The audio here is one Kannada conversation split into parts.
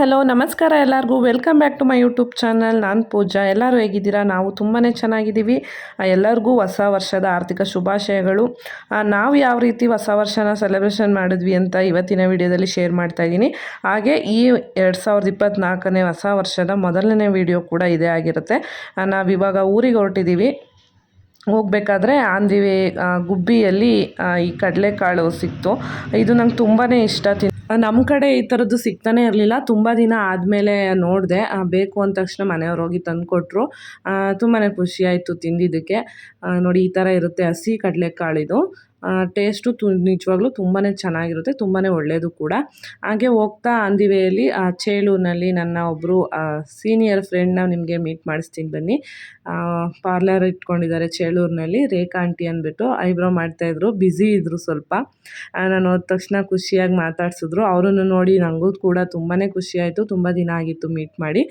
ಹಲೋ, ನಮಸ್ಕಾರ ಎಲ್ಲರಿಗೂ. Welcome back to my YouTube channel ನಾನು ಪೂಜಾ. ಎಲ್ಲರೂ ಹೇಗಿದ್ದೀರಾ? ನಾವು ತುಂಬಾ ಚೆನ್ನಾಗಿದ್ದೀವಿ. ಎಲ್ಲರಿಗೂ ಹೊಸ ವರ್ಷದ ಆರ್ಥಿಕ ಶುಭಾಶಯಗಳು. ನಾವು ಯಾವ ರೀತಿ ಹೊಸ ವರ್ಷನ ಸೆಲೆಬ್ರೇಷನ್ ಮಾಡಿದ್ವಿ ಅಂತ ಇವತ್ತಿನ ವಿಡಿಯೋದಲ್ಲಿ ಶೇರ್ ಮಾಡ್ತಾ ಇದ್ದೀನಿ. ಹಾಗೆ ಈ ಎರಡು ಸಾವಿರದ ಇಪ್ಪತ್ತ್ನಾಲ್ಕನೇ ಹೊಸ ವರ್ಷದ ಮೊದಲನೇ ವಿಡಿಯೋ ಕೂಡ ಇದೇ ಆಗಿರುತ್ತೆ. ನಾವು ಇವಾಗ ಊರಿಗೆ ಹೊರಟಿದ್ದೀವಿ. ಹೋಗ್ಬೇಕಾದ್ರೆ ಆನ್ ದಿ ವೇ ಗುಬ್ಬಿಯಲ್ಲಿ ಈ ಕಡಲೆಕಾಳು ಸಿಕ್ತು. ಇದು ನಂಗೆ ತುಂಬಾ ಇಷ್ಟ. ತಿನ್ ನಮ್ಮ ಕಡೆ ಈ ಥರದ್ದು ಸಿಗ್ತಾನೆ ಇರಲಿಲ್ಲ. ತುಂಬ ದಿನ ಆದಮೇಲೆ ನೋಡಿದೆ. ಬೇಕು ಅಂದ ತಕ್ಷಣ ಮನೆಯವ್ರು ಹೋಗಿ ತಂದುಕೊಟ್ರು. ತುಂಬಾ ಖುಷಿಯಾಯಿತು ತಿಂದಿದ್ದಕ್ಕೆ. ನೋಡಿ, ಈ ಥರ ಇರುತ್ತೆ ಹಸಿ ಕಡಲೆಕಾಳಿದು. ಟೇಸ್ಟು ತು ನಿಜವಾಗ್ಲೂ ತುಂಬಾ ಚೆನ್ನಾಗಿರುತ್ತೆ ತುಂಬಾ ಒಳ್ಳೆಯದು ಕೂಡ. ಹಾಗೆ ಹೋಗ್ತಾ ಆನ್ ಆ, ಚೇಳೂರಿನಲ್ಲಿ ನನ್ನ ಒಬ್ಬರು ಸೀನಿಯರ್ ಫ್ರೆಂಡ್ನ ನಿಮಗೆ ಮೀಟ್ ಮಾಡಿಸ್ತೀನಿ ಬನ್ನಿ. ಪಾರ್ಲರ್ ಇಟ್ಕೊಂಡಿದ್ದಾರೆ ಚೇಳೂರಿನಲ್ಲಿ, ರೇಖಾ ಆಂಟಿ ಅಂದ್ಬಿಟ್ಟು ಐಬ್ರೋ ಮಾಡ್ತಾಯಿದ್ರು ಬ್ಯುಸಿ ಇದ್ದರು ಸ್ವಲ್ಪ. ನಾನು ಹೋದ ತಕ್ಷಣ ಖುಷಿಯಾಗಿ ಮಾತಾಡ್ಸಿದ್ರು. ಅವರನ್ನು ನೋಡಿ ನನಗೂ ಕೂಡ ತುಂಬಾ ಖುಷಿಯಾಯಿತು ತುಂಬ ದಿನ ಆಗಿತ್ತು ಮೀಟ್ ಮಾಡಿ.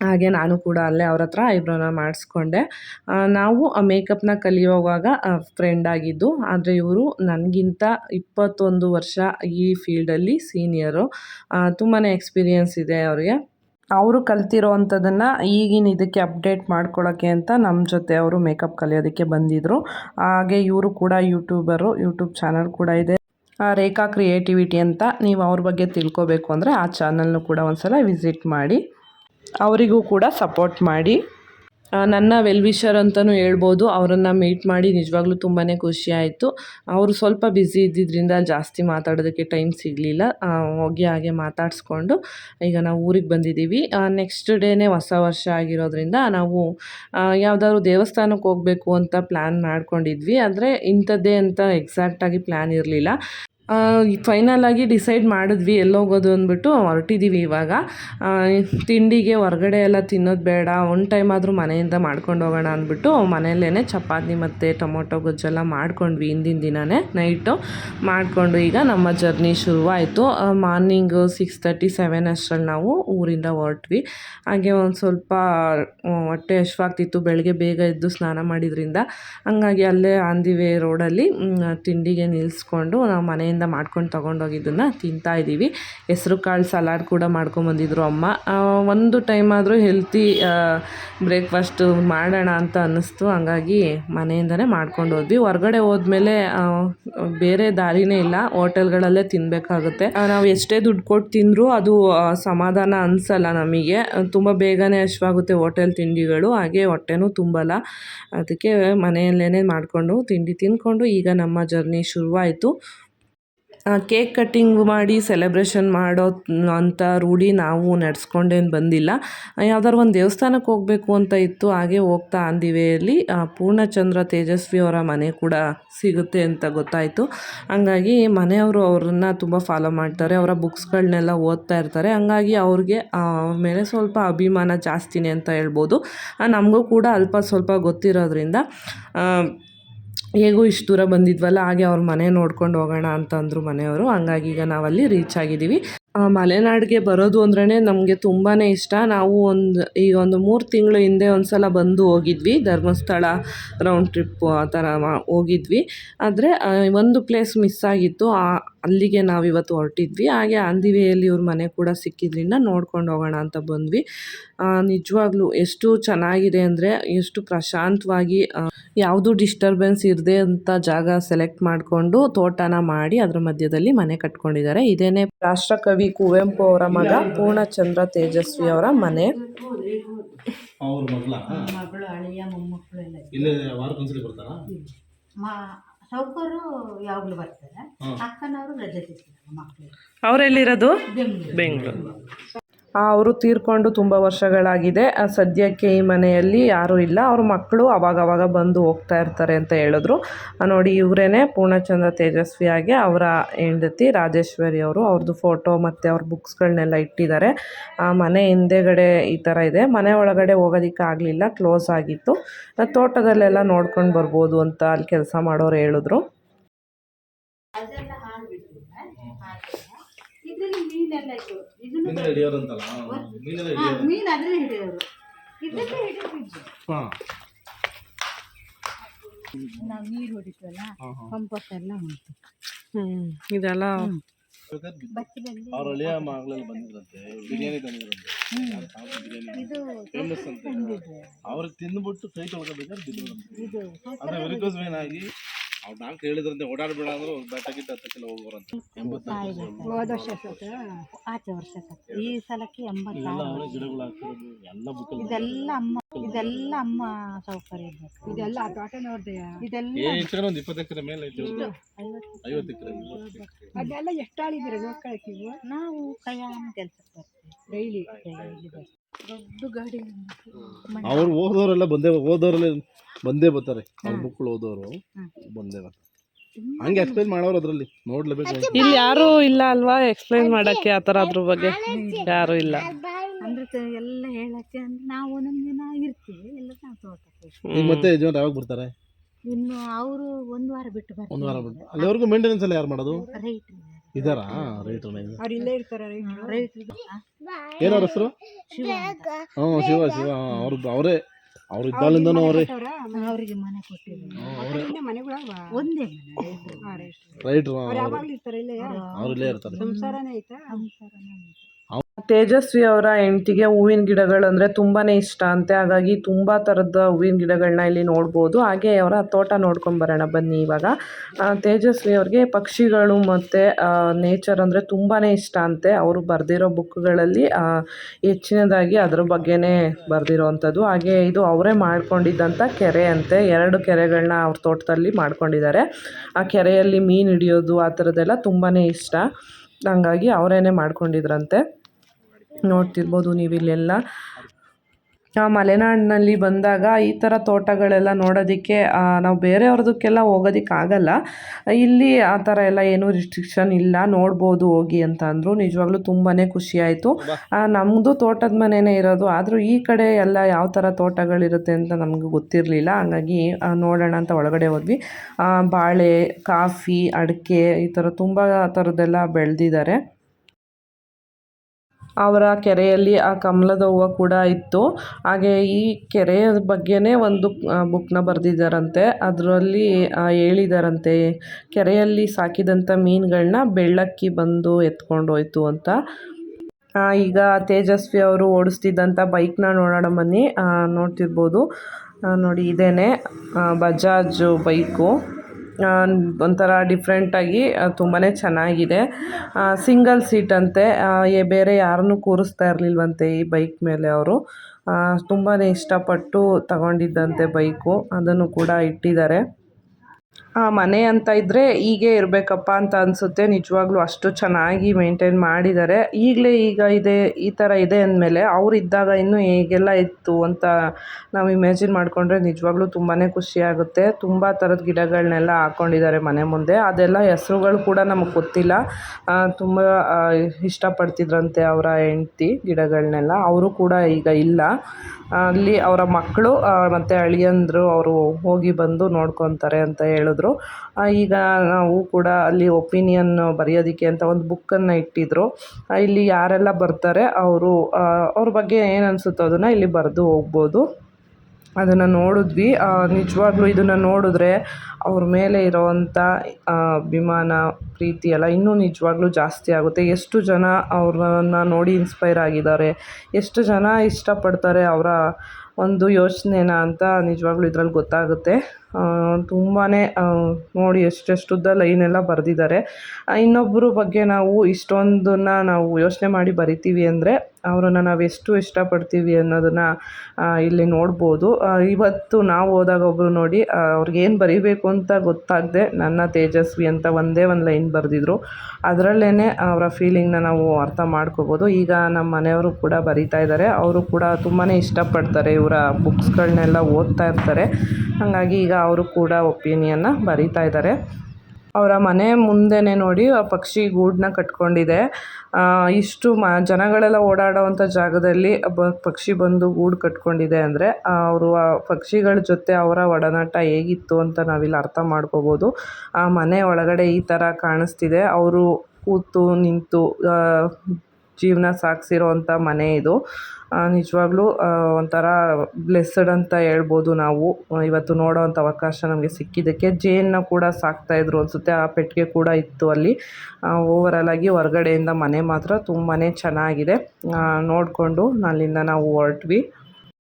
ಹಾಗೆ ನಾನು ಕೂಡ ಅಲ್ಲೇ ಅವ್ರ ಹತ್ರ ಐಬ್ರೋನ ಮಾಡಿಸ್ಕೊಂಡೆ. ನಾವು ಆ ಮೇಕಪ್ನ ಕಲಿಯೋವಾಗ ಫ್ರೆಂಡ್ ಆಗಿದ್ದು. ಆದರೆ ಇವರು ನನಗಿಂತ ಇಪ್ಪತ್ತೊಂದು ವರ್ಷ ಈ ಫೀಲ್ಡಲ್ಲಿ ಸೀನಿಯರು ತುಂಬಾ ಎಕ್ಸ್ಪೀರಿಯನ್ಸ್ ಇದೆ ಅವರಿಗೆ. ಅವರು ಕಲ್ತಿರೋ ಅಂಥದ್ದನ್ನು ಈಗಿನ ಇದಕ್ಕೆ ಅಪ್ಡೇಟ್ ಮಾಡ್ಕೊಳ್ಳೋಕ್ಕೆ ಅಂತ ನಮ್ಮ ಜೊತೆ ಅವರು ಮೇಕಪ್ ಕಲಿಯೋದಕ್ಕೆ ಬಂದಿದ್ದರು ಹಾಗೆ ಇವರು ಕೂಡ ಯೂಟ್ಯೂಬರು ಯೂಟ್ಯೂಬ್ ಚಾನಲ್ ಕೂಡ ಇದೆ. ರೇಖಾ ಕ್ರಿಯೇಟಿವಿಟಿ ಅಂತ ನೀವು ಅವ್ರ ಬಗ್ಗೆ ತಿಳ್ಕೊಬೇಕು ಅಂದರೆ ಆ ಚಾನಲ್ನು ಕೂಡ ಒಂದ್ಸಲ ವಿಸಿಟ್ ಮಾಡಿ. ಅವರಿಗೂ ಕೂಡ ಸಪೋರ್ಟ್ ಮಾಡಿ. ನನ್ನ ವೆಲ್ ವಿಷರ್ ಅಂತಲೂ ಹೇಳ್ಬೋದು, ಅವರನ್ನು ಮೀಟ್ ಮಾಡಿ ನಿಜವಾಗ್ಲೂ ತುಂಬಾ ಖುಷಿ ಆಯಿತು. ಅವರು ಸ್ವಲ್ಪ ಬ್ಯುಸಿ ಇದ್ದಿದ್ದರಿಂದ ಜಾಸ್ತಿ ಮಾತಾಡೋದಕ್ಕೆ ಟೈಮ್ ಸಿಗಲಿಲ್ಲ. ಹೋಗಿ ಹಾಗೆ ಮಾತಾಡಿಸ್ಕೊಂಡು ಈಗ ನಾವು ಊರಿಗೆ ಬಂದಿದ್ದೀವಿ. ನೆಕ್ಸ್ಟ್ ಡೇನೇ ಹೊಸ ವರ್ಷ ಆಗಿರೋದ್ರಿಂದ ನಾವು ಯಾವುದಾದ್ರು ದೇವಸ್ಥಾನಕ್ಕೆ ಹೋಗಬೇಕು ಅಂತ ಪ್ಲ್ಯಾನ್ ಮಾಡ್ಕೊಂಡಿದ್ವಿ. ಆದರೆ ಇಂಥದ್ದೇ ಅಂತ ಎಕ್ಸಾಕ್ಟಾಗಿ ಪ್ಲ್ಯಾನ್ ಇರಲಿಲ್ಲ. ಫೈನಲ್ ಆಗಿ ಡಿಸೈಡ್ ಮಾಡಿದ್ವಿ ಎಲ್ಲೋಗೋದು ಅಂದ್ಬಿಟ್ಟು ಹೊರಟಿದ್ದೀವಿ ಇವಾಗ. ತಿಂಡಿಗೆ ಹೊರಗಡೆ ಎಲ್ಲ ತಿನ್ನೋದು ಬೇಡ ಒನ್ ಟೈಮ್ ಆದರೂ ಮನೆಯಿಂದ ಮಾಡ್ಕೊಂಡು ಹೋಗೋಣ ಅಂದ್ಬಿಟ್ಟು ಮನೆಯಲ್ಲೇ ಚಪಾತಿ ಮತ್ತು ಟೊಮೊಟೊ ಗೊಜ್ಜೆಲ್ಲ ಮಾಡ್ಕೊಂಡ್ವಿ ಹಿಂದಿನ ದಿನವೇ ನೈಟು ಮಾಡಿಕೊಂಡು ಈಗ ನಮ್ಮ ಜರ್ನಿ ಶುರುವಾಯಿತು. ಮಾರ್ನಿಂಗು ಸಿಕ್ಸ್ ತರ್ಟಿ ಸೆವೆನ್ ಅಷ್ಟರಲ್ಲಿ ನಾವು ಊರಿಂದ ಹೊರಟ್ವಿ. ಹಾಗೆ ಒಂದು ಸ್ವಲ್ಪ ಹೊಟ್ಟೆ ಹಶ್ವಾಗ್ತಿತ್ತು ಬೆಳಗ್ಗೆ ಬೇಗ ಎದ್ದು ಸ್ನಾನ ಮಾಡಿದ್ರಿಂದ. ಹಂಗಾಗಿ ಅಲ್ಲೇ ಆನ್ ರೋಡಲ್ಲಿ ತಿಂಡಿಗೆ ನಿಲ್ಲಿಸ್ಕೊಂಡು ನಾವು ಮನೆಯಿಂದ ಮಾಡ್ಕೊಂಡು ತೊಗೊಂಡೋಗಿದ್ದನ್ನು ತಿಂತಾ ಇದ್ದೀವಿ. ಹೆಸರು ಕಾಳು ಸಲಾಡ್ ಕೂಡ ಮಾಡ್ಕೊಂಬಂದಿದ್ರು ಅಮ್ಮ. ಒಂದು ಟೈಮ್ ಆದರೂ ಹೆಲ್ತಿ ಬ್ರೇಕ್ಫಾಸ್ಟ್ ಮಾಡೋಣ ಅಂತ ಅನ್ನಿಸ್ತು. ಹಂಗಾಗಿ ಮನೆಯಿಂದನೇ ಮಾಡ್ಕೊಂಡು ಹೋದ್ವಿ. ಹೊರಗಡೆ ಹೋದ್ಮೇಲೆ ಬೇರೆ ದಾರಿನೇ ಇಲ್ಲ. ಹೋಟೆಲ್ಗಳಲ್ಲೇ ತಿನ್ನಬೇಕಾಗುತ್ತೆ ನಾವು ಎಷ್ಟೇ ದುಡ್ಡು ಕೊಟ್ಟು ತಿಂದರೂ ಅದು ಸಮಾಧಾನ ಅನಿಸಲ್ಲ ನಮಗೆ. ತುಂಬ ಬೇಗನೆ ಹಶ್ವಾಗುತ್ತೆ ಹೋಟೆಲ್ ತಿಂಡಿಗಳು. ಹಾಗೆ ಹೊಟ್ಟೆನೂ ತುಂಬಲ್ಲ. ಅದಕ್ಕೆ ಮನೆಯಲ್ಲೇ ಮಾಡಿಕೊಂಡು ತಿಂಡಿ ತಿಂದ್ಕೊಂಡು ಈಗ ನಮ್ಮ ಜರ್ನಿ ಶುರುವಾಯಿತು. ಕೇಕ್ ಕಟ್ಟಿಂಗ್ ಮಾಡಿ ಸೆಲೆಬ್ರೇಷನ್ ಮಾಡೋ ಅಂಥ ರೂಢಿ ನಾವು ನಡೆಸ್ಕೊಂಡೇನು ಬಂದಿಲ್ಲ. ಯಾವ್ದಾದ್ರು ಒಂದು ದೇವಸ್ಥಾನಕ್ಕೆ ಹೋಗಬೇಕು ಅಂತ ಇತ್ತು, ಹಾಗೆ ಹೋಗ್ತಾ ಅಂದಿವೆಯಲ್ಲಿ. ಪೂರ್ಣಚಂದ್ರ ತೇಜಸ್ವಿ ಅವರ ಮನೆ ಕೂಡ ಸಿಗುತ್ತೆ ಅಂತ ಗೊತ್ತಾಯಿತು. ಹಂಗಾಗಿ ಮನೆಯವರು ಅವ್ರನ್ನ ತುಂಬ ಫಾಲೋ ಮಾಡ್ತಾರೆ, ಅವರ ಬುಕ್ಸ್ಗಳನ್ನೆಲ್ಲ ಓದ್ತಾ ಇರ್ತಾರೆ. ಹಂಗಾಗಿ ಅವ್ರಿಗೆ ಅವ್ರ ಮೇಲೆ ಸ್ವಲ್ಪ ಅಭಿಮಾನ ಜಾಸ್ತಿನೇ ಅಂತ ಹೇಳ್ಬೋದು. ನಮಗೂ ಕೂಡ ಅಲ್ಪ ಸ್ವಲ್ಪ ಗೊತ್ತಿರೋದ್ರಿಂದ ಹೇಗೂ ಇಷ್ಟು ದೂರ ಬಂದಿದ್ವಲ್ಲ, ಹಾಗೆ ಅವ್ರ ಮನೆ ನೋಡ್ಕೊಂಡು ಹೋಗೋಣ ಅಂತಂದರು ಮನೆಯವರು. ಹಂಗಾಗಿ ಈಗ ನಾವಲ್ಲಿ ರೀಚ್ ಆಗಿದ್ದೀವಿ. ಮಲೆನಾಡಿಗೆ ಬರೋದು ಅಂದ್ರೇ ನಮಗೆ ತುಂಬಾ ಇಷ್ಟ. ನಾವು ಒಂದು, ಈಗ ಒಂದು ಮೂರು ತಿಂಗಳು ಹಿಂದೆ ಒಂದು ಸಲ ಬಂದು ಹೋಗಿದ್ವಿ. ಧರ್ಮಸ್ಥಳ ರೌಂಡ್ ಟ್ರಿಪ್ಪು ಆ ಥರ ಹೋಗಿದ್ವಿ. ಆದರೆ ಒಂದು ಪ್ಲೇಸ್ ಮಿಸ್ ಆಗಿತ್ತು. ಆ- ಅಲ್ಲಿಗೆ ನಾವು ಇವತ್ತು ಹೊರಟಿದ್ವಿ. ಹಾಗೆ ಆನ್ ದಿ ವೇಯಲ್ಲಿ ಇವ್ರ ಮನೆ ಕೂಡ ಸಿಕ್ಕಿದ್ರಿಂದ ನೋಡ್ಕೊಂಡು ಹೋಗೋಣ ಅಂತ ಬಂದ್ವಿ. ನಿಜವಾಗ್ಲೂ ಎಷ್ಟು ಚೆನ್ನಾಗಿದೆ ಅಂದರೆ, ಎಷ್ಟು ಪ್ರಶಾಂತವಾಗಿ ಯಾವುದು ಡಿಸ್ಟರ್ಬೆನ್ಸ್ ಇರದೆ ಅಂತ ಜಾಗ ಸೆಲೆಕ್ಟ್ ಮಾಡಿಕೊಂಡು ತೋಟನ ಮಾಡಿ ಅದ್ರ ಮಧ್ಯದಲ್ಲಿ ಮನೆ ಕಟ್ಕೊಂಡಿದ್ದಾರೆ. ಇದೇನೆ ರಾಷ್ಟ್ರಕವಿ ಕುವೆಂಪು ಅವರ ಮಗ ಪೂರ್ಣಚಂದ್ರ ತೇಜಸ್ವಿ ಅವರ ಮನೆ. ಅವ್ರ ಮಗಳ? ಮಗಳು ಅಳಿಯ ಮೊಮ್ಮಕ್ಕಳು ಎಲ್ಲ ಇದ್ದಾರೆ. ಇಲ್ಲೇ ವಾರಕ್ಕೊಂದ್ಸಲಿ ಬರ್ತಾರ? ಮಾ ಸೌಕರು ಯಾವಾಗಲೂ ಬರ್ತಾರೆ ಅಕ್ಕನವರು ರಜೆ ಸಿಗ್ತಾರೆ ಮಕ್ಕಳು ಅವರೆಲ್ಲಿರೋದು? ಬೆಂಗಳೂರು. ಅವರು ತೀರ್ಕೊಂಡು ತುಂಬ ವರ್ಷಗಳಾಗಿದೆ. ಸದ್ಯಕ್ಕೆ ಈ ಮನೆಯಲ್ಲಿ ಯಾರೂ ಇಲ್ಲ. ಅವ್ರ ಮಕ್ಕಳು ಅವಾಗವಾಗ ಅವಾಗ ಬಂದು ಹೋಗ್ತಾ ಇರ್ತಾರೆ ಅಂತ ಹೇಳಿದ್ರು. ನೋಡಿ ಇವರೇ ಪೂರ್ಣಚಂದ್ರ ತೇಜಸ್ವಿಯಾಗಿ ಅವರ ಹೆಂಡತಿ ರಾಜೇಶ್ವರಿ ಅವರು ಅವ್ರದ್ದು ಫೋಟೋ ಮತ್ತು ಅವ್ರ ಬುಕ್ಸ್ಗಳನ್ನೆಲ್ಲ ಇಟ್ಟಿದ್ದಾರೆ. ಆ, ಮನೆ ಹಿಂದೆಗಡೆ ಈ ಥರ ಇದೆ. ಮನೆ ಒಳಗಡೆ ಹೋಗೋದಕ್ಕೆ ಆಗಲಿಲ್ಲ. ಕ್ಲೋಸ್ ಆಗಿತ್ತು. ತೋಟದಲ್ಲೆಲ್ಲ ನೋಡ್ಕೊಂಡು ಬರ್ಬೋದು ಅಂತ ಅಲ್ಲಿ ಕೆಲಸ ಮಾಡೋರು ಹೇಳಿದ್ರು. ಮೀನೆಲ್ಲ ಇತ್ತು ಇದನ್ನು ಮೀನೆಲ್ಲ ಹಿಡಿಯೋರಂತಲ್ಲ ಮೀನೆಲ್ಲ ಹಾ, ಹಿಡಿಯೋರು ಮೀನು ಅದ್ರಲ್ಲಿ ಹಿಡಿಯೋರು ಇದಕ್ಕೆ ಹಿಡಿಯೋದು ಹಾಂ. ನಾವು ನೀರು ಹೊಡಿತೀವಲ್ಲ ಕಂಪೋಸ್ಟ್ ಎಲ್ಲ ಉಂಟು. ಇದೆಲ್ಲ ಬಸ್ಸಿನಲ್ಲಿ ಅವ್ರ ಹಳಿಯ ಮಗಳಲ್ಲಿ ಬಂದಿದ್ರಂತೆ ಬಿರಿಯಾನಿ ತಂದಿದ್ರಂತೆ. ಇದು ಫೇಮಸ್ ಅಂತ. ತಂದಿದ್ದು. ಅವ್ರಿಗೆ ತಿಂದ್ಬಿಟ್ಟು ಕೈ ತೊಳ್ಕೊಬೇಕಾದ್ರೆ ಬಿದ್ದಿದ್ರಂತೆ ವೆರಿಕೋಸ್ ವೇನ್ ಆಗಿ ಅವ್ರು ನಾಲ್ಕು ಹೇಳಿದ್ರಂತೆ ಓಡಾಡ್ಬೇಡ ಅಂದ್ರೆ ಒಂದು ಬೆಟ್ಟ ಗಿಟ್ಟ ಹತ್ತಕ್ಕೆಲ್ಲ ಹೋಗೋರಂತ ಹೋದ ವರ್ಷ ಆಚೆ ವರ್ಷ ಸತ್ತು. ಈ ಸಲಕ್ಕೆ ಎಂಬತ್ತು ಗಿಡಗಳು ಹಾಕಿರೋದು ಎಲ್ಲ ಬುಕ್ಕಲ್ಲಿ ಇದೆಲ್ಲ ಅಮ್ಮ ಇದೆಲ್ಲ ಅಮ್ಮ ಸೌಕರ್ಯ ಇರ್ಬೇಕು. ಇದೆಲ್ಲ ತೋಟ ನೋಡ್ದೆ ಇದೆಲ್ಲ ಒಂದು ಇಪ್ಪತ್ತು ಎಕರೆ ಮೇಲೆ ಐತೆ. ಒಂದು ಐವತ್ತು ಐವತ್ತು ಎಕರೆ. ಅದೆಲ್ಲ ನೋಡ್ಕೊಳಕ್ಕೆ ನಾವು ಕೈಯಾನ ಕೆಲಸಕ್ಕೆ ಬರ್ತೀವಿ. ಡೈಲಿ ದೊಡ್ಡ ಗಾಡಿ ಅವ್ರು ಓದೋರೆಲ್ಲ ಬಂದೇ ಓದೋರೆಲ್ಲ ಬಂದೇ ಬರ್ತಾರೆ. ಅವ್ರ ಬುಕ್ಗಳು ಓದೋರು ಬಂದೇ ಬರ್ತಾರೆ. ಹಂಗೆ ಎಕ್ಸ್ಪ್ಲೈನ್ ಮಾಡೋರು ಅದರಲ್ಲಿ. ನೋಡ್ಲೇಬೇಕು ಇಲ್ಲಿ ಯಾರು ಇಲ್ಲ ಅಲ್ವಾ ಎಕ್ಸ್ಪ್ಲೈನ್ ಮಾಡಕ್ಕೆ ಆ ಥರ ಅದ್ರ ಬಗ್ಗೆ? ಯಾರು ಇಲ್ಲ. ಅಂದ್ರೆ ಎಲ್ಲ ಹೇಳಕ್ಕೆ ಅಂದ್ರೆ ನಾವು ಒಂದೊಂದು ದಿನ ಇರ್ತೀವಿ ಎಲ್ಲ ನಾವು ತೋಟಕ್ಕೆ ಮತ್ತೆ ಯಜಮಾನ್ ಯಾವಾಗ ಬರ್ತಾರೆ ಇನ್ನು ಅವರು ಒಂದು ವಾರ ಬಿಟ್ಟು ಒಂದು ವಾರ ಬರ್ತಾರೆ ಬಿಟ್ಟು ಅಲ್ಲಿವರೆಗೂ ಮೇಂಟೆನೆನ್ಸ್ ಎಲ್ಲ ಯಾರು ಮಾಡೋದು? ರೈಟ್ ಇದಾರಾ? ರೈತರು ಅವ್ರು ಇಲ್ಲೇ ಇರ್ತಾರೆ ರೈಟ್ ಏನವ್ರ ಹೆಸರು. ಹ್ಞೂ ಶಿವ ಶಿವ. ಅವ್ರು ಅವರೇ ಅವ್ರು ಇದ್ದಾಲಿಂದನೂ ಅವರೇ. ಅವರಿಗೆ ಮನೆ ಕೊಟ್ಟಿದ್ರು ಅವರೇ. ಒಂದೇ ಮನೆ. ರೈಟ್ ಅವ್ರು ಇಲ್ಲೇ ಇರ್ತಾರೆ. ಸಂಸಾರನೇ ಐತಾ? ಸಂಸಾರನೇ ಐತೆ. ತೇಜಸ್ವಿ ಅವರ ಹೆಂಡತಿಗೆ ಹೂವಿನ ಗಿಡಗಳಂದರೆ ತುಂಬಾ ಇಷ್ಟ ಅಂತೆ. ಹಾಗಾಗಿ ತುಂಬ ಥರದ ಹೂವಿನ ಗಿಡಗಳನ್ನ ಇಲ್ಲಿ ನೋಡ್ಬೋದು. ಹಾಗೆ ಅವರ ತೋಟ ನೋಡ್ಕೊಂಡು ಬರೋಣ ಬನ್ನಿ ಇವಾಗ. ತೇಜಸ್ವಿ ಅವ್ರಿಗೆ ಪಕ್ಷಿಗಳು ಮತ್ತು ನೇಚರ್ ಅಂದರೆ ತುಂಬಾ ಇಷ್ಟ ಅಂತೆ. ಅವರು ಬರೆದಿರೋ ಬುಕ್ಗಳಲ್ಲಿ ಹೆಚ್ಚಿನದಾಗಿ ಅದ್ರ ಬಗ್ಗೆನೇ ಬರೆದಿರೋವಂಥದ್ದು. ಹಾಗೆ ಇದು ಅವರೇ ಮಾಡ್ಕೊಂಡಿದ್ದಂಥ ಕೆರೆ ಅಂತೆ. ಎರಡು ಕೆರೆಗಳನ್ನ ಅವ್ರ ತೋಟದಲ್ಲಿ ಮಾಡ್ಕೊಂಡಿದ್ದಾರೆ. ಆ ಕೆರೆಯಲ್ಲಿ ಮೀನು ಹಿಡಿಯೋದು ಆ ಥರದ್ದೆಲ್ಲ ತುಂಬಾ ಇಷ್ಟ. ಹಂಗಾಗಿ ಅವರೇನೆ ಮಾಡ್ಕೊಂಡಿದ್ರಂತೆ. ನೋಡ್ತಿರ್ಬೋದು ನೀವು ಇಲ್ಲೆಲ್ಲ ಮಲೆನಾಡಿನಲ್ಲಿ ಬಂದಾಗ ಈ ಥರ ತೋಟಗಳೆಲ್ಲ ನೋಡೋದಕ್ಕೆ ನಾವು ಬೇರೆಯವ್ರದಕ್ಕೆಲ್ಲ ಹೋಗೋದಕ್ಕಾಗಲ್ಲ. ಇಲ್ಲಿ ಆ ಥರ ಎಲ್ಲ ಏನೂ ರಿಸ್ಟ್ರಿಕ್ಷನ್ ಇಲ್ಲ. ನೋಡ್ಬೋದು ಹೋಗಿ ಅಂತ ಅಂದರು. ನಿಜವಾಗ್ಲೂ ತುಂಬಾ ಖುಷಿಯಾಯಿತು. ನಮ್ಮದು ತೋಟದ ಮನೆಯೇ ಇರೋದು. ಆದರೂ ಈ ಕಡೆ ಎಲ್ಲ ಯಾವ ಥರ ತೋಟಗಳಿರುತ್ತೆ ಅಂತ ನಮಗೆ ಗೊತ್ತಿರಲಿಲ್ಲ. ಹಂಗಾಗಿ ಆ, ನೋಡೋಣ ಅಂತ ಒಳಗಡೆ ಹೋದ್ವಿ. ಬಾಳೆ ಕಾಫಿ ಅಡಿಕೆ ಈ ಥರ ತುಂಬ ಥರದ್ದೆಲ್ಲ ಬೆಳೆದಿದ್ದಾರೆ. ಅವರ ಕೆರೆಯಲ್ಲಿ ಆ ಕಮಲದ ಹೂವು ಕೂಡ ಇತ್ತು. ಹಾಗೆ ಈ ಕೆರೆಯ ಬಗ್ಗೆನೇ ಒಂದು ಬುಕ್ನ ಬರೆದಿದ್ದಾರಂತೆ. ಅದರಲ್ಲಿ ಹೇಳಿದಾರಂತೆ, ಕೆರೆಯಲ್ಲಿ ಸಾಕಿದಂಥ ಮೀನುಗಳನ್ನ ಬೆಳ್ಳಕ್ಕಿ ಬಂದು ಎತ್ಕೊಂಡೋಯ್ತು ಅಂತ. ಈಗ ತೇಜಸ್ವಿ ಅವರು ಓಡಿಸ್ತಿದ್ದಂಥ ಬೈಕ್ನ ನೋಡೋಣ ಬನ್ನಿ. ನೋಡ್ತಿರ್ಬೋದು. ನೋಡಿ, ಇದೇನೆ ಬಜಾಜು ಬೈಕು ಒಂಥರ ಡಿಫ್ರೆಂಟಾಗಿ ತುಂಬಾ ಚೆನ್ನಾಗಿದೆ. ಸಿಂಗಲ್ ಸೀಟ್ ಅಂತೆ. ಬೇರೆ ಯಾರನ್ನೂ ಕೂರಿಸ್ತಾ ಇರಲಿಲ್ವಂತೆ ಈ ಬೈಕ್ ಮೇಲೆ ಅವರು. ತುಂಬಾ ಇಷ್ಟಪಟ್ಟು ತಗೊಂಡಿದ್ದಂತೆ ಬೈಕು ಅದನ್ನು ಕೂಡ ಇಟ್ಟಿದ್ದಾರೆ. ಮನೆ ಅಂತ ಇದ್ದರೆ ಹೀಗೆ ಇರಬೇಕಪ್ಪ ಅಂತ ಅನಿಸುತ್ತೆ. ನಿಜವಾಗ್ಲೂ ಅಷ್ಟು ಚೆನ್ನಾಗಿ ಮೇಂಟೈನ್ ಮಾಡಿದ್ದಾರೆ. ಈಗಲೇ ಈಗ ಇದೆ, ಈ ಥರ ಇದೆ ಅಂದಮೇಲೆ ಅವರಿದ್ದಾಗ ಇನ್ನೂ ಹೇಗೆಲ್ಲ ಇತ್ತು ಅಂತ ನಾವು ಇಮ್ಯಾಜಿನ್ ಮಾಡಿಕೊಂಡ್ರೆ ನಿಜವಾಗ್ಲೂ ತುಂಬಾ ಖುಷಿಯಾಗುತ್ತೆ ತುಂಬ ಥರದ ಗಿಡಗಳನ್ನೆಲ್ಲ ಹಾಕ್ಕೊಂಡಿದ್ದಾರೆ ಮನೆ ಮುಂದೆ. ಅದೆಲ್ಲ ಹೆಸರುಗಳು ಕೂಡ ನಮಗೆ ಗೊತ್ತಿಲ್ಲ. ತುಂಬ ಇಷ್ಟಪಡ್ತಿದ್ರಂತೆ ಅವರ ಹೆಂಡ್ತಿ ಗಿಡಗಳನ್ನೆಲ್ಲ ಅವರು ಕೂಡ ಈಗ ಇಲ್ಲ. ಅಲ್ಲಿ ಅವರ ಮಕ್ಕಳು ಮತ್ತು ಅಳಿಯಂದರು ಅವರು ಹೋಗಿ ಬಂದು ನೋಡ್ಕೊತಾರೆ ಅಂತ ಹೇಳಿದ್ರು. ಈಗ ನಾವು ಕೂಡ ಅಲ್ಲಿ ಒಪಿನಿಯನ್ ಬರೆಯೋದಕ್ಕೆ ಅಂತ ಒಂದು ಬುಕ್ಕನ್ನು ಇಟ್ಟಿದ್ರು. ಇಲ್ಲಿ ಯಾರೆಲ್ಲ ಬರ್ತಾರೆ, ಅವರು ಅವ್ರ ಬಗ್ಗೆ ಏನು ಅನಿಸುತ್ತೋ ಅದನ್ನು ಇಲ್ಲಿ ಬರೆದು ಹೋಗ್ಬೋದು. ಅದನ್ನು ನೋಡಿದ್ವಿ. ನಿಜವಾಗ್ಲೂ ಇದನ್ನು ನೋಡಿದ್ರೆ ಅವ್ರ ಮೇಲೆ ಇರೋವಂಥ ಅಭಿಮಾನ, ಪ್ರೀತಿ ಎಲ್ಲ ಇನ್ನೂ ನಿಜವಾಗ್ಲೂ ಜಾಸ್ತಿ ಆಗುತ್ತೆ. ಎಷ್ಟು ಜನ ಅವ್ರನ್ನ ನೋಡಿ ಇನ್ಸ್ಪೈರ್ ಆಗಿದ್ದಾರೆ, ಎಷ್ಟು ಜನ ಇಷ್ಟಪಡ್ತಾರೆ ಅವರ ಒಂದು ಯೋಚನೆನ ಅಂತ ನಿಜವಾಗ್ಲೂ ಇದ್ರಲ್ಲಿ ಗೊತ್ತಾಗುತ್ತೆ. ತುಂಬಾ ನೋಡಿ ಎಷ್ಟೆಷ್ಟುದ್ದ ಲೈನೆಲ್ಲ ಬರೆದಿದ್ದಾರೆ. ಇನ್ನೊಬ್ಬರ ಬಗ್ಗೆ ನಾವು ಇಷ್ಟೊಂದನ್ನು ನಾವು ಯೋಚನೆ ಮಾಡಿ ಬರಿತೀವಿ ಅಂದರೆ ಅವರನ್ನು ನಾವು ಎಷ್ಟು ಇಷ್ಟಪಡ್ತೀವಿ ಅನ್ನೋದನ್ನು ಇಲ್ಲಿ ನೋಡ್ಬೋದು. ಇವತ್ತು ನಾವು ಹೋದಾಗ ಒಬ್ಬರು ನೋಡಿ ಅವ್ರಿಗೇನು ಬರಿಬೇಕು ಅಂತ ಗೊತ್ತಾಗದೆ ನನ್ನ ತೇಜಸ್ವಿ ಅಂತ ಒಂದೇ ಒಂದು ಲೈನ್ ಬರೆದಿದ್ರು. ಅದರಲ್ಲೇ ಅವರ ಫೀಲಿಂಗ್ನ ನಾವು ಅರ್ಥ ಮಾಡ್ಕೋಬೋದು. ಈಗ ನಮ್ಮ ಮನೆಯವರು ಕೂಡ ಬರಿತಾ ಇದ್ದಾರೆ ಅವರು ಕೂಡ ತುಂಬಾ ಇಷ್ಟಪಡ್ತಾರೆ ಇವರ ಬುಕ್ಸ್ಗಳನ್ನೆಲ್ಲ ಓದ್ತಾ ಇರ್ತಾರೆ. ಹಾಗಾಗಿ ಈಗ ಅವರು ಕೂಡ ಒಪಿನಿಯನ್ನ ಬರಿತಾ ಇದ್ದಾರೆ ಅವರ ಮನೆ ಮುಂದೆನೇ ನೋಡಿ ಆ ಪಕ್ಷಿ ಗೂಡನ್ನ ಕಟ್ಕೊಂಡಿದೆ. ಇಷ್ಟು ಮ, ಜನಗಳೆಲ್ಲ ಓಡಾಡೋವಂಥ ಜಾಗದಲ್ಲಿ ಬ ಪಕ್ಷಿ ಬಂದು ಗೂಡು ಕಟ್ಕೊಂಡಿದೆ ಅಂದರೆ ಅವರು ಆ ಪಕ್ಷಿಗಳ ಜೊತೆ ಅವರ ಒಡನಾಟ ಹೇಗಿತ್ತು ಅಂತ ನಾವಿಲ್ಲಿ ಅರ್ಥ ಮಾಡ್ಕೋಬೋದು. ಆ ಮನೆ ಒಳಗಡೆ ಈ ಥರ ಕಾಣಿಸ್ತಿದೆ. ಅವರು ಕೂತು ನಿಂತು ಜೀವನ ಸಾಗಿಸಿರೋ ಅಂಥ ಮನೆ ಇದು. ನಿಜವಾಗ್ಲೂ ಒಂಥರ ಬ್ಲೆಸ್ಸಡ್ ಅಂತ ಹೇಳ್ಬೋದು ನಾವು. ಇವತ್ತು ನೋಡೋವಂಥ ಅವಕಾಶ ನಮಗೆ ಸಿಕ್ಕಿದ್ದಕ್ಕೆ ಜೇನ್ನ ಕೂಡ ಸಾಕ್ತಾಯಿದ್ರು ಅನಿಸುತ್ತೆ. ಆ ಪೆಟ್ಟಿಗೆ ಕೂಡ ಇತ್ತು ಅಲ್ಲಿ. ಓವರಾಲ್ ಆಗಿ ಹೊರಗಡೆಯಿಂದ ಮನೆ ಮಾತ್ರ ತುಂಬಾ ಚೆನ್ನಾಗಿದೆ. ನೋಡಿಕೊಂಡು ಅಲ್ಲಿಂದ ನಾವು ಹೊರಟ್ವಿ.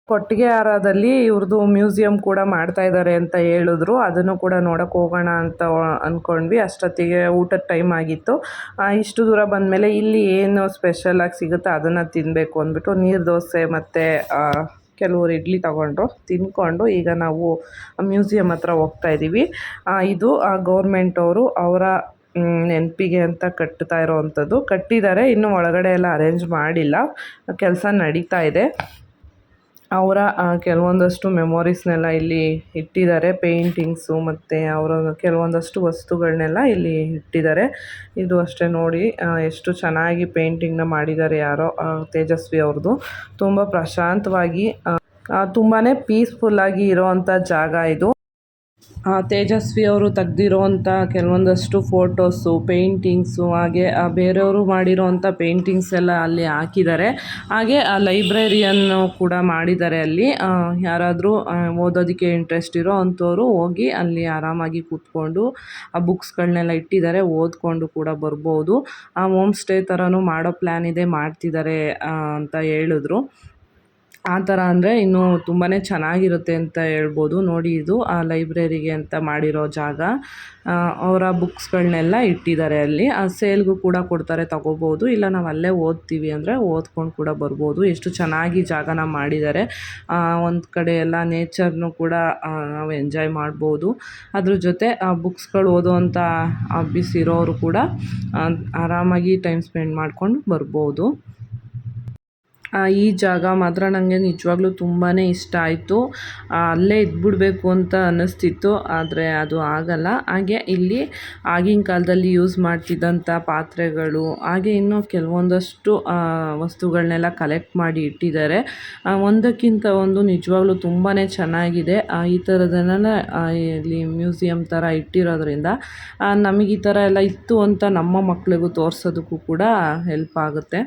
ಕೊಟ್ಟಿಗೆ ಹಾರದಲ್ಲಿ ಇವ್ರದ್ದು ಮ್ಯೂಸಿಯಂ ಕೂಡ ಮಾಡ್ತಾ ಇದ್ದಾರೆ ಅಂತ ಹೇಳಿದ್ರು. ಅದನ್ನು ಕೂಡ ನೋಡಕ್ಕೆ ಹೋಗೋಣ ಅಂತ ಅಂದ್ಕೊಂಡ್ವಿ ಅಷ್ಟೊತ್ತಿಗೆ ಊಟದ ಟೈಮ್ ಆಗಿತ್ತು. ಆ, ಇಷ್ಟು ದೂರ ಬಂದಮೇಲೆ ಇಲ್ಲಿ ಏನು ಸ್ಪೆಷಲಾಗಿ ಸಿಗುತ್ತೋ ಅದನ್ನು ತಿನ್ನಬೇಕು ಅಂದ್ಬಿಟ್ಟು ನೀರು ದೋಸೆ ಮತ್ತು ಕೆಲವರು ಇಡ್ಲಿ ತಗೊಂಡ್ರು. ತಿಂದ್ಕೊಂಡು ಈಗ ನಾವು ಮ್ಯೂಸಿಯಂ ಹತ್ರ ಹೋಗ್ತಾ ಇದ್ದೀವಿ ಆ, ಇದು ಗೌರ್ಮೆಂಟ್ ಅವರು ಅವರ ನೆನಪಿಗೆ ಅಂತ ಕಟ್ತಾ ಇರೋವಂಥದ್ದು. ಕಟ್ಟಿದ್ದಾರೆ ಇನ್ನೂ ಒಳಗಡೆ ಎಲ್ಲ ಅರೇಂಜ್ ಮಾಡಿಲ್ಲ. ಕೆಲಸ ನಡೀತಾ ಇದೆ. ಅವರ ಕೆಲವೊಂದಷ್ಟು ಮೆಮೊರೀಸ್ನೆಲ್ಲ ಇಲ್ಲಿ ಇಟ್ಟಿದ್ದಾರೆ. ಪೇಂಟಿಂಗ್ಸು ಮತ್ತು ಅವರ ಕೆಲವೊಂದಷ್ಟು ವಸ್ತುಗಳನ್ನೆಲ್ಲ ಇಲ್ಲಿ ಇಟ್ಟಿದ್ದಾರೆ. ಇದು ಅಷ್ಟೇ ನೋಡಿ ಎಷ್ಟು ಚೆನ್ನಾಗಿ ಪೇಂಟಿಂಗ್ನ ಮಾಡಿದ್ದಾರೆ ಯಾರೋ ತೇಜಸ್ವಿ ಅವ್ರದ್ದು. ತುಂಬ ಪ್ರಶಾಂತವಾಗಿ ತುಂಬಾ ಪೀಸ್ಫುಲ್ಲಾಗಿ ಇರೋವಂಥ ಜಾಗ ಇದು. ಆ, ತೇಜಸ್ವಿ ಅವರು ತೆಗ್ದಿರೋವಂಥ ಕೆಲವೊಂದಷ್ಟು ಫೋಟೋಸು ಪೇಂಟಿಂಗ್ಸು ಹಾಗೆ ಬೇರೆಯವರು ಮಾಡಿರೋವಂಥ ಪೇಂಟಿಂಗ್ಸ್ ಎಲ್ಲ ಅಲ್ಲಿ ಹಾಕಿದ್ದಾರೆ. ಹಾಗೆ ಆ ಲೈಬ್ರರಿಯನ್ನು ಕೂಡ ಮಾಡಿದ್ದಾರೆ ಅಲ್ಲಿ. ಯಾರಾದರೂ ಓದೋದಕ್ಕೆ ಇಂಟ್ರೆಸ್ಟ್ ಇರೋ ಅಂಥವರು ಹೋಗಿ ಅಲ್ಲಿ ಆರಾಮಾಗಿ ಕೂತ್ಕೊಂಡು ಆ ಬುಕ್ಸ್ಗಳನ್ನೆಲ್ಲ ಇಟ್ಟಿದ್ದಾರೆ ಓದ್ಕೊಂಡು ಕೂಡ ಬರ್ಬೋದು. ಆ ಹೋಮ್ ಸ್ಟೇ ಥರನೂ ಮಾಡೋ ಪ್ಲ್ಯಾನ್ ಇದೆ ಮಾಡ್ತಿದ್ದಾರೆ ಅಂತ ಹೇಳಿದ್ರು. ಆ ಥರ ಅಂದರೆ ಇನ್ನೂ ತುಂಬಾ ಚೆನ್ನಾಗಿರುತ್ತೆ ಅಂತ ಹೇಳ್ಬೋದು. ನೋಡಿ ಇದು ಆ ಲೈಬ್ರರಿಗೆ ಅಂತ ಮಾಡಿರೋ ಜಾಗ. ಅವರ ಬುಕ್ಸ್ಗಳನ್ನೆಲ್ಲ ಇಟ್ಟಿದ್ದಾರೆ ಅಲ್ಲಿ. ಆ ಸೇಲ್ಗೂ ಕೂಡ ಕೊಡ್ತಾರೆ, ತಗೋಬೋದು. ಇಲ್ಲ, ನಾವು ಅಲ್ಲೇ ಓದ್ತೀವಿ ಅಂದರೆ ಓದ್ಕೊಂಡು ಕೂಡ ಬರ್ಬೋದು. ಎಷ್ಟು ಚೆನ್ನಾಗಿ ಜಾಗನ ಮಾಡಿದ್ದಾರೆ. ಒಂದು ಕಡೆ ಎಲ್ಲ ನೇಚರ್ನು ಕೂಡ ನಾವು ಎಂಜಾಯ್ ಮಾಡ್ಬೋದು. ಅದ್ರ ಜೊತೆ, ಆ, ಬುಕ್ಸ್ಗಳು ಓದೋವಂಥ ಹಬ್ಬಿಸ್ ಇರೋರು ಕೂಡ ಆರಾಮಾಗಿ ಟೈಮ್ ಸ್ಪೆಂಡ್ ಮಾಡ್ಕೊಂಡು ಬರ್ಬೋದು. ಈ ಜಾಗ ಮಾತ್ರ ನನಗೆ ನಿಜವಾಗ್ಲೂ ತುಂಬಾ ಇಷ್ಟ ಆಯಿತು. ಅಲ್ಲೇ ಇದ್ಬಿಡ್ಬೇಕು ಅಂತ ಅನ್ನಿಸ್ತಿತ್ತು, ಆದರೆ ಅದು ಆಗಲ್ಲ. ಹಾಗೆ ಇಲ್ಲಿ ಆಗಿನ ಕಾಲದಲ್ಲಿ ಯೂಸ್ ಮಾಡ್ತಿದ್ದಂಥ ಪಾತ್ರೆಗಳು, ಹಾಗೆ ಇನ್ನೂ ಕೆಲವೊಂದಷ್ಟು ವಸ್ತುಗಳನ್ನೆಲ್ಲ ಕಲೆಕ್ಟ್ ಮಾಡಿ ಇಟ್ಟಿದ್ದಾರೆ. ಒಂದಕ್ಕಿಂತ ಒಂದು ನಿಜವಾಗ್ಲೂ ತುಂಬಾ ಚೆನ್ನಾಗಿದೆ. ಈ ಥರದನ್ನೆಲ್ಲ ಇಲ್ಲಿ ಮ್ಯೂಸಿಯಂ ಥರ ಇಟ್ಟಿರೋದ್ರಿಂದ ನಮಗೆ ಈ ಥರ ಎಲ್ಲ ಇತ್ತು ಅಂತ ನಮ್ಮ ಮಕ್ಕಳಿಗೂ ತೋರಿಸೋದಕ್ಕೂ ಕೂಡ ಹೆಲ್ಪ್ ಆಗುತ್ತೆ.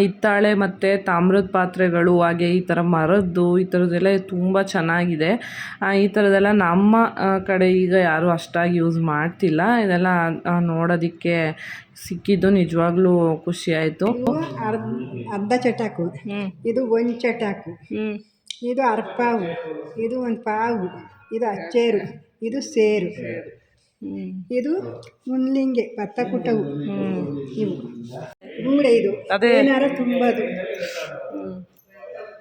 ಹಿತ್ತಾಳೆ ಮತ್ತು ತಾಮ್ರದ ಪಾತ್ರೆಗಳು ಹಾಗೆ ಈ ಥರ ಮರದ್ದು ಈ ಥರದ್ದೆಲ್ಲ ತುಂಬ ಚೆನ್ನಾಗಿದೆ. ಈ ಥರದ್ದೆಲ್ಲ ನಮ್ಮ ಕಡೆ ಈಗ ಯಾರೂ ಅಷ್ಟಾಗಿ ಯೂಸ್ ಮಾಡ್ತಿಲ್ಲ. ಇದೆಲ್ಲ ನೋಡೋದಕ್ಕೆ ಸಿಕ್ಕಿದ್ದು ನಿಜವಾಗ್ಲೂ ಖುಷಿ ಆಯಿತು ಅರ್ಧ ಅರ್ಧ ಚಟಾಕು. ಇದು ಒಂದು ಚಟಾಕು. ಇದು ಅರ್ಪಾವು. ಇದು ಒಂದು ಪಾವು. ಇದು ಅಚ್ಚೇರು. ಇದು ಸೇರು. ಇದು ಮುನ್ಲಿಂಗೆ ಭತ್ತ ಕುಟ್ಟವು ಇವು. ಗೂಡೆ ಇದು. ಏನಾರ ತುಂಬದು.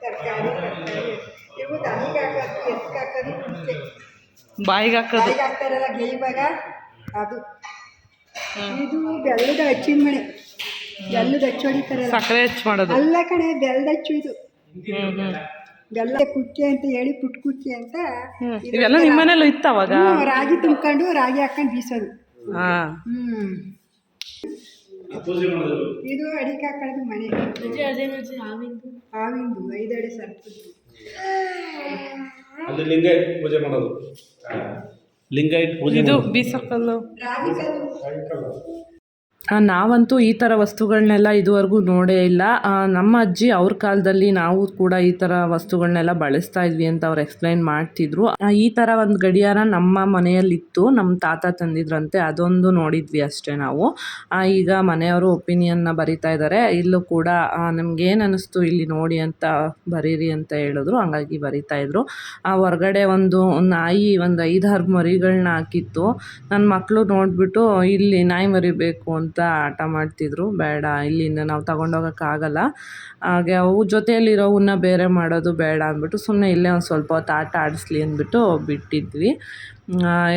ತರಕಾರಿ ಇವು ಹಾಕೋದು ಎತ್ಗೆ ಹಾಕೋದು? ಕುಂಚೆ ಬಾಯಿಗೆ ಹಾಕೋದು. ಬಾಯಿಗೆ ಹಾಕ್ತಾರಲ್ಲ ಗೇಯ್ವಾಗ? ಅದು. ಇದು ಬೆಲ್ಲದ ಹಚ್ಚಿನ ಮನೆ ಬೆಲ್ಲದ ಹಚ್ಚಿ ಹೊಡಿತಾರಲ್ಲ ಸಕ್ಕರೆ ಹಚ್ಚಿ ಮಾಡೋದು. ಅಲ್ಲ ಕಣೆ ಬೆಲ್ಲದ ಹಚ್ಚು ಇದು. ಬೆಲ್ಲ ಕುಕ್ಕಿ ಅಂತ ಹೇಳಿ ಪುಟ್ ಕುಚ್ಚಿ ಅಂತ ಇದೆಲ್ಲ ನಿಮ್ಮ ಮನೇಲೂ ಇತ್ತು ಅವಾಗ ಹ್ಮ್, ರಾಗಿ ತುಂಬ್ಕೊಂಡು ರಾಗಿ ಹಾಕೊಂಡು ಬೀಸೋದು. ಹಾಂ. ಹ್ಮ್. ಇದು ಅಡಿಕೆ ಹಾಕೊಳ್ಳೋದು ಮನೆ. ಹಾವಿಂದು? ಐದಡೆ ಸರ್ಪದ್ದು ಅಲ್ಲಿ ಲಿಂಗೈಟ್ ಪೂಜೆ ಮಾಡೋದು. ಲಿಂಗೈಟ್ ಪೂಜೆ ಇದು ಬೀಸಕ್ಕಲ್ಲು ರಾಗಿ ಕಲ್ಲು. ನಾವಂತೂ ಈ ಥರ ವಸ್ತುಗಳನ್ನೆಲ್ಲ ಇದುವರೆಗೂ ನೋಡೇ ಇಲ್ಲ. ನಮ್ಮ ಅಜ್ಜಿ ಅವ್ರ ಕಾಲದಲ್ಲಿ ನಾವು ಕೂಡ ಈ ಥರ ವಸ್ತುಗಳನ್ನೆಲ್ಲ ಬಳಸ್ತಾ ಇದ್ವಿ ಅಂತ ಅವ್ರು ಎಕ್ಸ್ಪ್ಲೈನ್ ಮಾಡ್ತಿದ್ರು. ಈ ಥರ ಒಂದು ಗಡಿಯಾರ ನಮ್ಮ ಮನೆಯಲ್ಲಿತ್ತು. ನಮ್ಮ ತಾತ ತಂದಿದ್ರಂತೆ, ಅದೊಂದು ನೋಡಿದ್ವಿ ಅಷ್ಟೇ ನಾವು. ಈಗ ಮನೆಯವರು ಒಪಿನಿಯನ್ನ ಬರಿತಾ ಇದ್ದಾರೆ ಇಲ್ಲೂ ಕೂಡ ನಮ್ಗೇನು ಏನು ಅನ್ನಿಸ್ತು ಇಲ್ಲಿ ನೋಡಿ ಅಂತ ಬರೀರಿ ಅಂತ ಹೇಳಿದ್ರು. ಹಂಗಾಗಿ ಬರಿತಾ ಇದ್ರು. ಆ, ಹೊರಗಡೆ ಒಂದು ನಾಯಿ, ಒಂದು ಐದಾರು ಮರಿಗಳನ್ನ ಹಾಕಿತ್ತು. ನನ್ನ ಮಕ್ಕಳು ನೋಡಿಬಿಟ್ಟು, ಇಲ್ಲಿ ನಾಯಿ ಮರಿ ಬೇಕು ಅಂತ ಹಠ ಮಾಡ್ತಿದ್ರು. ಬೇಡ ಇಲ್ಲಿಂದ ನಾವು ತಗೊಂಡೋಗೋಕ್ಕಾಗಲ್ಲ. ಹಾಗೆ ಅವು ಜೊತೆಯಲ್ಲಿರೋವನ್ನ ಬೇರೆ ಮಾಡೋದು ಬೇಡ ಅಂದ್ಬಿಟ್ಟು ಸುಮ್ಮನೆ ಇಲ್ಲೇ ಒಂದು ಸ್ವಲ್ಪ ಹೊತ್ತು ಆಟ ಆಡಿಸ್ಲಿ ಅಂದ್ಬಿಟ್ಟು ಬಿಟ್ಟಿದ್ವಿ.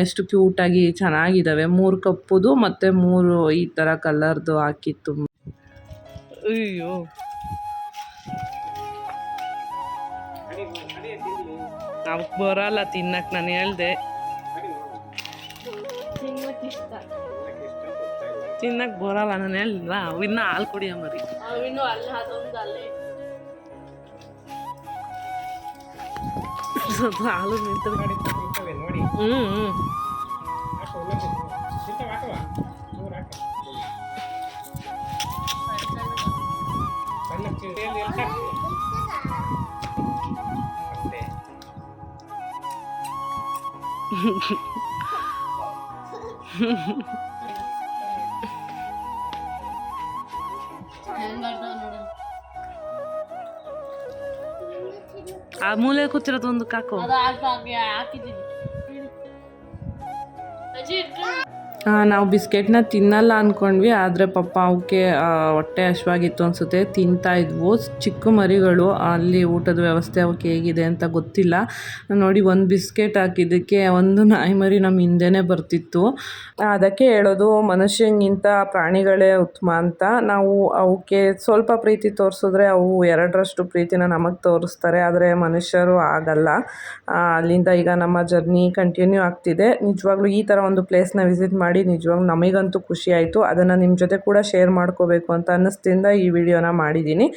ಎಷ್ಟು ಕ್ಯೂಟಾಗಿ ಚೆನ್ನಾಗಿದ್ದಾವೆ ಮೂರು ಕಪ್ಪುದು ಮತ್ತು ಮೂರು ಈ ಥರ ಕಲರ್ದು ಹಾಕಿತ್ತು. ಅಯ್ಯೋ. ಬರಲ್ಲ ತಿನ್ನಕ್ಕೆ ನಾನು ಹೇಳ್ದೆ. ತಿನ್ನಕ್ಕೆ ಬರಲ್ಲ ನಾನು ಹೇಳಿಲ್ವಾ ಇನ್ನ ಹಾಲು ಕುಡಿಯ ಮರಿ ಸ್ವಲ್ಪ ಹಾಲು ಹ್ಞೂ ಹ್ಞೂ ಆ ಮೂಲೆ ಕೂತಿರೋದು ಒಂದು ಕಾಕು. ನಾವು ಬಿಸ್ಕೆಟ್ನ ತಿನ್ನಲ್ಲ ಅಂದ್ಕೊಂಡ್ವಿ ಆದರೆ ಪಾಪ ಅವಕ್ಕೆ ಹೊಟ್ಟೆ ಹಶ್ವಾಗಿತ್ತು ಅನಿಸುತ್ತೆ. ತಿಂತಾ ಇದ್ವು. ಚಿಕ್ಕ ಮರಿಗಳು, ಅಲ್ಲಿ ಊಟದ ವ್ಯವಸ್ಥೆ ಅವಕ್ಕೆ ಹೇಗಿದೆ ಅಂತ ಗೊತ್ತಿಲ್ಲ. ನೋಡಿ, ಒಂದು ಬಿಸ್ಕೆಟ್ ಹಾಕಿದ್ದಕ್ಕೆ ಒಂದು ನಾಯಿ ಮರಿ ನಮ್ಮ ಹಿಂದೆನೇ ಬರ್ತಿತ್ತು. ಅದಕ್ಕೆ ಹೇಳೋದು ಮನುಷ್ಯನಿಗಿಂತ ಪ್ರಾಣಿಗಳೇ ಉತ್ತಮ ಅಂತ. ನಾವು ಅವಕ್ಕೆ ಸ್ವಲ್ಪ ಪ್ರೀತಿ ತೋರಿಸಿದ್ರೆ ಅವು ಎರಡರಷ್ಟು ಪ್ರೀತಿನ ನಮಗೆ ತೋರಿಸ್ತಾರೆ, ಆದರೆ ಮನುಷ್ಯರು ಆಗಲ್ಲ. ಅಲ್ಲಿಂದ ಈಗ ನಮ್ಮ ಜರ್ನಿ ಕಂಟಿನ್ಯೂ ಆಗ್ತಿದೆ. ನಿಜವಾಗ್ಲೂ ಈ ಥರ ಒಂದು ಪ್ಲೇಸ್ನ ವಿಸಿಟ್ ಮಾಡಿ. ನಿಜವಾಗ್ಲೂ ನಮಗಂತೂ ಖುಷಿ ಆಯಿತು. ಅದನ್ನು ನಿಮ್ಮ ಜೊತೆ ಕೂಡ ಶೇರ್ ಮಾಡ್ಕೋಬೇಕು ಅಂತ ಅನ್ನಿಸ್ತಿಂದ ಈ ವಿಡಿಯೋನ ಮಾಡಿದ್ದೀನಿ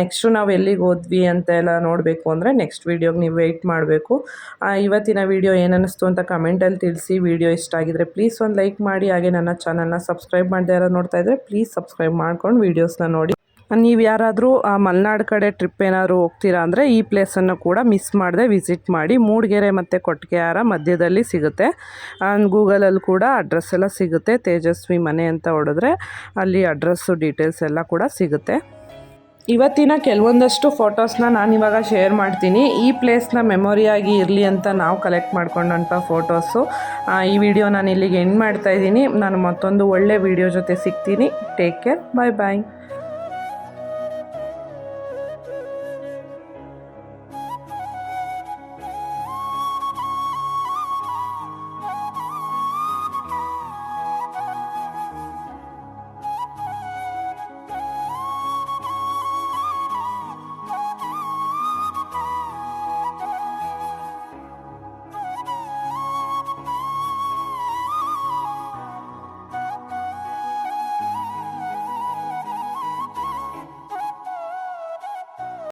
ನೆಕ್ಸ್ಟು ನಾವು ಎಲ್ಲಿಗೆ ಹೋದ್ವಿ ಅಂತ ಎಲ್ಲ ನೋಡಬೇಕು ಅಂದರೆ ನೆಕ್ಸ್ಟ್ ವೀಡಿಯೋಗೆ ನೀವು ವೆಯ್ಟ್ ಮಾಡಬೇಕು. ಇವತ್ತಿನ ವಿಡಿಯೋ ಏನನ್ನಿಸ್ತು ಅಂತ ಕಮೆಂಟಲ್ಲಿ ತಿಳಿಸಿ. ವಿಡಿಯೋ ಇಷ್ಟ ಆಗಿದ್ರೆ ಪ್ಲೀಸ್ ಒಂದು ಲೈಕ್ ಮಾಡಿ. ಹಾಗೆ ನನ್ನ ಚಾನಲ್ನ ಸಬ್ಸ್ಕ್ರೈಬ್ ಮಾಡದೇ ಯಾರು ನೋಡ್ತಾ ಇದ್ದರೆ ಪ್ಲೀಸ್ ಸಬ್ಸ್ಕ್ರೈಬ್ ಮಾಡ್ಕೊಂಡು ವೀಡಿಯೋಸ್ನ ನೋಡಿ. ನೀವು ಯಾರಾದರೂ, ಆ, ಮಲೆನಾಡು ಕಡೆ ಟ್ರಿಪ್ ಏನಾದರೂ ಹೋಗ್ತೀರಾ ಅಂದರೆ, ಈ ಪ್ಲೇಸನ್ನು ಕೂಡ ಮಿಸ್ ಮಾಡದೆ ವಿಸಿಟ್ ಮಾಡಿ, ಮೂಡಿಗೆರೆ ಮತ್ತು ಕೊಟ್ಟಿಗೆಹಾರ ಮಧ್ಯದಲ್ಲಿ ಸಿಗುತ್ತೆ. ಗೂಗಲಲ್ಲಿ ಕೂಡ ಅಡ್ರೆಸ್ ಎಲ್ಲ ಸಿಗುತ್ತೆ, ತೇಜಸ್ವಿ ಮನೆ ಅಂತ ಹೊಡೆದ್ರೆ ಅಲ್ಲಿ ಅಡ್ರೆಸ್ಸು ಡೀಟೇಲ್ಸ್ ಎಲ್ಲ ಕೂಡ ಸಿಗುತ್ತೆ. ಇವತ್ತಿನ ಕೆಲವೊಂದಷ್ಟು ಫೋಟೋಸ್ನ ನಾನು ಇವಾಗ ಶೇರ್ ಮಾಡ್ತೀನಿ. ಈ ಪ್ಲೇಸ್ನ ಮೆಮೊರಿಯಾಗಿ ಇರಲಿ ಅಂತ ನಾವು ಕಲೆಕ್ಟ್ ಮಾಡ್ಕೊಂಡಂಥ ಫೋಟೋಸು ಈ ವಿಡಿಯೋ ನಾನು ಇಲ್ಲಿಗೆ ಎಂಡ್ ಮಾಡ್ತಾಯಿದ್ದೀನಿ ನಾನು ಮತ್ತೊಂದು ಒಳ್ಳೆ ವಿಡಿಯೋ ಜೊತೆ ಸಿಗ್ತೀನಿ. ಟೇಕ್ ಕೇರ್ ಬಾಯ್ ಬಾಯ್